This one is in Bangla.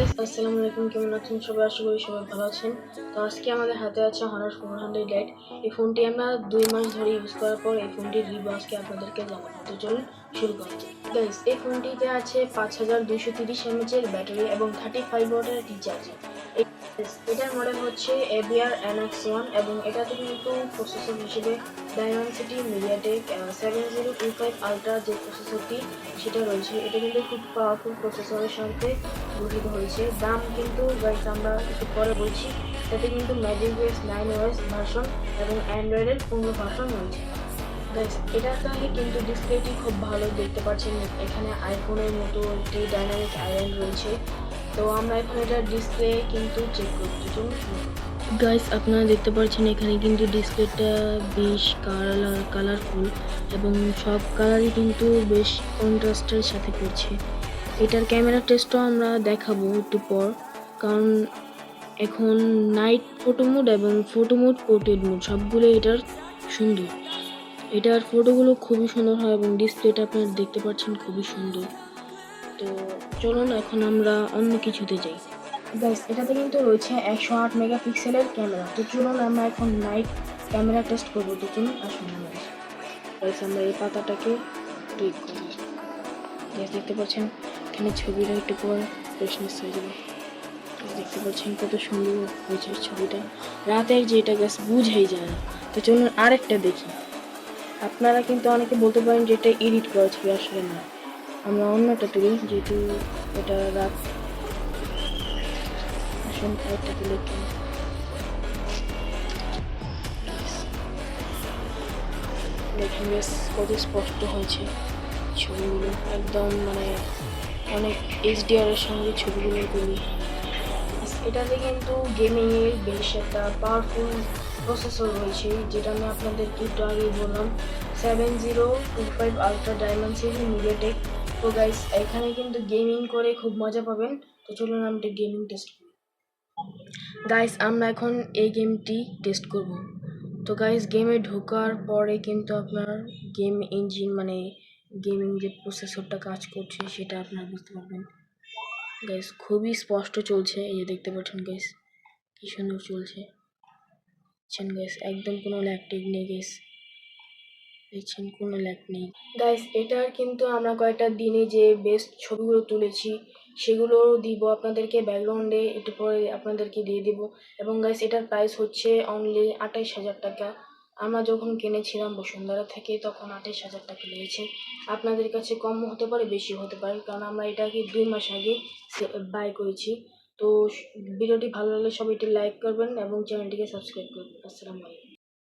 গাইস আসসালামু আলাইকুম, কেমন আছেন সবাই? আশা করি সবাই ভালো আছেন। তো আজকে আমাদের হাতে আছে হনার ফোর হান্ড্রেড লাইট এই ফোনটি আমরা দুই মাস ধরে ইউজ করার পর এই ফোনটির রিভিউ আজকে আপনাদেরকে জানাব। তো চলুন শুরু করা গাইস এই ফোনটিতে আছে পাঁচ হাজার দুইশো তিরিশ এমএচের ব্যাটারি এবং থার্টি ফাইভ ওয়াটের টি চার্জার এটার মডেল হচ্ছে এবিআর এনএক্স ওয়ান এবং এটাতে কিন্তু প্রসেসর হিসেবে Dimensity MediaTek seven zero two five ultra যে প্রসেসরটি সেটা রয়েছে, এটা কিন্তু খুব পাওয়ারফুল প্রসেসরের সাথে গঠিত হয়েছে। দাম কিন্তু গাইস আমরা একটু পরে বলছি, তাতে কিন্তু magic OS nine OS version এবং অ্যান্ড্রয়েডের পনেরো ভার্সন রয়েছে। গাইস এটাতে কিন্তু ডিসপ্লেটি খুব ভালো দেখতে পাচ্ছেন। এখানে আইফোনের মতো একটি ডাইনামিক আইল্যান্ড রয়েছে। তো আমরা এখন এটা ডিসপ্লে কিন্তু চেক করতে চলুন গাইস আপনারা দেখতে পাচ্ছেন এখানে কিন্তু ডিসপ্লেটা বেশ কালার কালারফুল এবং সব কালারই কিন্তু বেশ কন্ট্রাস্টের সাথে করছে। এটার ক্যামেরা টেস্টও আমরা দেখাবো একটু পর, কারণ এখন নাইট ফটো মোড এবং ফটো মোড পোর্ট্রেট মোড সবগুলো এটার সুন্দর। এটার ফটোগুলো খুবই সুন্দর হয় এবং ডিসপ্লেটা আপনারা দেখতে পাচ্ছেন খুবই সুন্দর। তো চলুন, এখন আমরা অন্য কিছুতে যাই। গাইস এটাতে কিন্তু রয়েছে একশো আট মেগাপিক্সেলের ক্যামেরা। তো চলুন, আমরা এখন নাইট ক্যামেরা টেস্ট করব। তো চলুন, আসুন আমরা। আমরা এই পাতাটাকে ক্লিক করব গ্যাস দেখতে পাচ্ছেন, এখানে ছবিটা একটু পর ফ্রেশনেস হয়ে যাবে। দেখতে পাচ্ছেন কত সুন্দর হয়েছে ছবিটা। রাতের যেটা গ্যাস বুঝেই যায় না। তো চলুন, আরেকটা দেখি। আপনারা কিন্তু অনেকে বলতে পারেন যে এটা এডিট করা ছবি, আসলে না। আমরা অন্যটা তুলি যেহেতু এটা রাত। আসুন, আরেকটা তুলে দেখুন, বেশ কত স্পষ্ট হয়েছে ছবিগুলো। একদম মানে অনেক এইচডিআর এর সঙ্গে ছবিগুলো তুলি। এটাতে কিন্তু গেমিংয়ের বেশ একটা পাওয়ারফুল প্রসেসর রয়েছে যেটা আমি আপনাদেরকে একটু আগেই বললাম। Seven zero two five ultra diamond series MediaTek তো গাইস এখানে কিন্তু গেমিং করে খুব মজা পাবেন। তো চলুন আমরা গেমিং টেস্ট করি। গাইস আমরা এখন এই গেমটি টেস্ট করব। তো গাইস গেমে ঢোকার পরে কিন্তু আপনার গেম ইঞ্জিন মানে গেমিং যে প্রসেসরটা কাজ করছে, সেটা আপনারা বুঝতে পারবেন। গাইস খুবই স্পষ্ট চলছে, এই যে দেখতে পাচ্ছেন গাইস কি সুন্দর চলছে। গাইস একদম কোনো ল্যাপটেক নেই গাইস দেখছেন, কোনো ল্যাপ নেই। গাইস এটার কিন্তু আমরা কয়েকটা দিনে যে বেস্ট ছবিগুলো তুলেছি সেগুলো দিব আপনাদেরকে ব্যাকগ্রাউন্ডে একটু পরে আপনাদেরকে দিয়ে দিব। এবং গাইস এটার প্রাইস হচ্ছে অনলি আঠাইশ হাজার টাকা। আমরা যখন কিনেছিলাম বসুন্ধরা থেকে, তখন আঠাইশ হাজার টাকা লেগেছে। আপনাদের কাছে কম হতে পারে বেশি হতে পারে, কারণ আমরা এটাকে দুই মাস আগে বাই করেছি। তো ভিডিওটি ভালো লাগলে সবাই এটি লাইক করবেন এবং চ্যানেলটিকে সাবস্ক্রাইব করবেন। আসসালামু আলাইকুম।